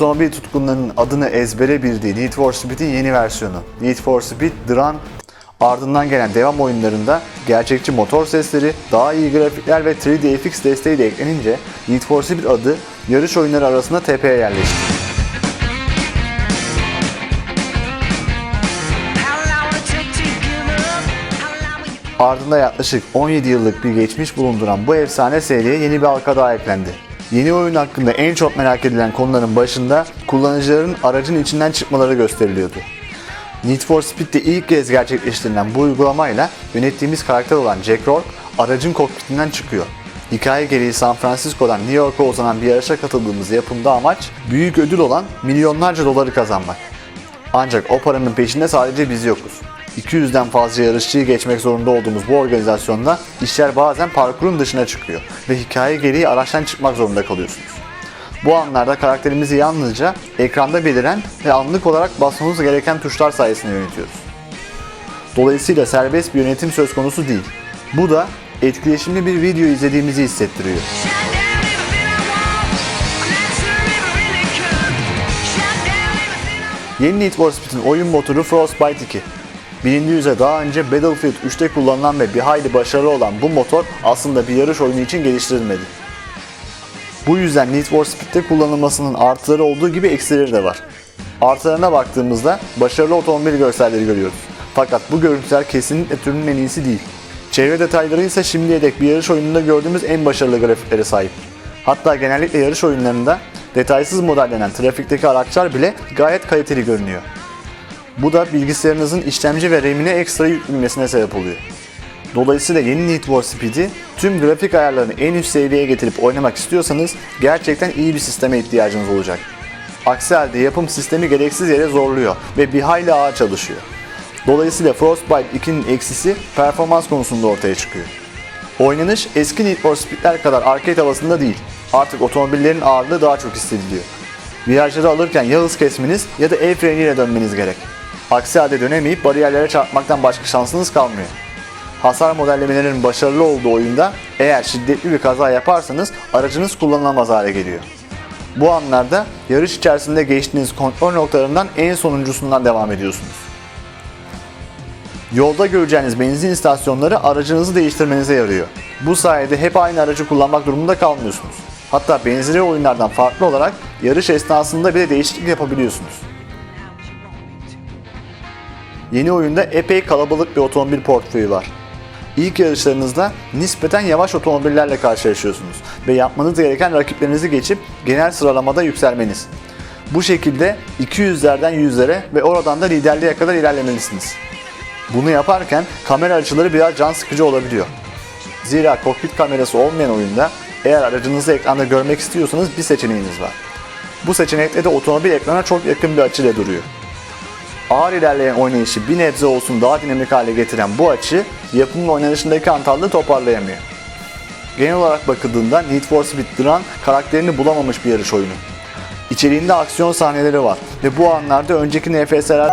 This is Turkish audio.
Otomobil tutkunlarının adını ezbere bildiği Need for Speed'in yeni versiyonu. Need for Speed Run ardından gelen devam oyunlarında gerçekçi motor sesleri, daha iyi grafikler ve 3D FX desteği de eklenince Need for Speed adı yarış oyunları arasında tepeye yerleşti. Ardında yaklaşık 17 yıllık bir geçmiş bulunduran bu efsane seriye yeni bir halka daha eklendi. Yeni oyun hakkında en çok merak edilen konuların başında kullanıcıların aracın içinden çıkmaları gösteriliyordu. Need for Speed'de ilk kez gerçekleştirilen bu uygulamayla yönettiğimiz karakter olan Jack Rourke aracın kokpitinden çıkıyor. Hikaye gereği San Francisco'dan New York'a uzanan bir yarışa katıldığımız yapımda amaç büyük ödül olan milyonlarca doları kazanmak. Ancak o paranın peşinde sadece biz yokuz. 200'den fazla yarışçıyı geçmek zorunda olduğumuz bu organizasyonda işler bazen parkurun dışına çıkıyor ve hikaye gereği araçtan çıkmak zorunda kalıyorsunuz. Bu anlarda karakterimizi yalnızca ekranda beliren ve anlık olarak basmamız gereken tuşlar sayesinde yönetiyoruz. Dolayısıyla serbest bir yönetim söz konusu değil. Bu da etkileşimli bir video izlediğimizi hissettiriyor. Yeni Need for Speed'in oyun motoru Frostbite 2. Bilindiği üzere daha önce Battlefield 3'te kullanılan ve bir hayli başarılı olan bu motor aslında bir yarış oyunu için geliştirilmedi. Bu yüzden Need for Speed'de kullanılmasının artıları olduğu gibi eksileri de var. Artılarına baktığımızda başarılı otomobil görselleri görüyoruz. Fakat bu görüntüler kesinlikle türünün en iyisi değil. Çevre detayları ise şimdiye dek bir yarış oyununda gördüğümüz en başarılı grafiklere sahip. Hatta genellikle yarış oyunlarında detaysız modellenen trafikteki araçlar bile gayet kaliteli görünüyor. Bu da bilgisayarınızın işlemci ve RAM'ine ekstra yük sebep oluyor. Dolayısıyla yeni Need for Speed'i tüm grafik ayarlarını en üst seviyeye getirip oynamak istiyorsanız gerçekten iyi bir sisteme ihtiyacınız olacak. Aksi halde yapım sistemi gereksiz yere zorluyor ve bir hayli ağır çalışıyor. Dolayısıyla Frostbite 2'nin eksisi performans konusunda ortaya çıkıyor. Oynanış eski Need for Speed'ler kadar arcade havasında değil. Artık otomobillerin ağırlığı daha çok hissediliyor. Virajları alırken ya hız kesmeniz ya da el freniyle dönmeniz gerek. Aksi halde dönemeyip bariyerlere çarpmaktan başka şansınız kalmıyor. Hasar modellemelerinin başarılı olduğu oyunda eğer şiddetli bir kaza yaparsanız aracınız kullanılamaz hale geliyor. Bu anlarda yarış içerisinde geçtiğiniz kontrol noktalarından en sonuncusundan devam ediyorsunuz. Yolda göreceğiniz benzin istasyonları aracınızı değiştirmenize yarıyor. Bu sayede hep aynı aracı kullanmak durumunda kalmıyorsunuz. Hatta benzeri oyunlardan farklı olarak yarış esnasında bile değişiklik yapabiliyorsunuz. Yeni oyunda epey kalabalık bir otomobil portföyü var. İlk yarışlarınızda nispeten yavaş otomobillerle karşılaşıyorsunuz ve yapmanız gereken rakiplerinizi geçip genel sıralamada yükselmeniz. Bu şekilde 200'lerden 100'lere ve oradan da liderliğe kadar ilerlemelisiniz. Bunu yaparken kamera açıları biraz can sıkıcı olabiliyor. Zira kokpit kamerası olmayan oyunda eğer aracınızı ekranda görmek istiyorsanız bir seçeneğiniz var. Bu seçenekte de otomobil ekrana çok yakın bir açıyla duruyor. Ağır ilerleyen oynayışı bir nebze olsun daha dinamik hale getiren bu açı yapımın oynanışındaki hantallığı toparlayamıyor. Genel olarak bakıldığında Need for Speed Run karakterini bulamamış bir yarış oyunu. İçeriğinde aksiyon sahneleri var ve bu anlarda önceki NFS'ler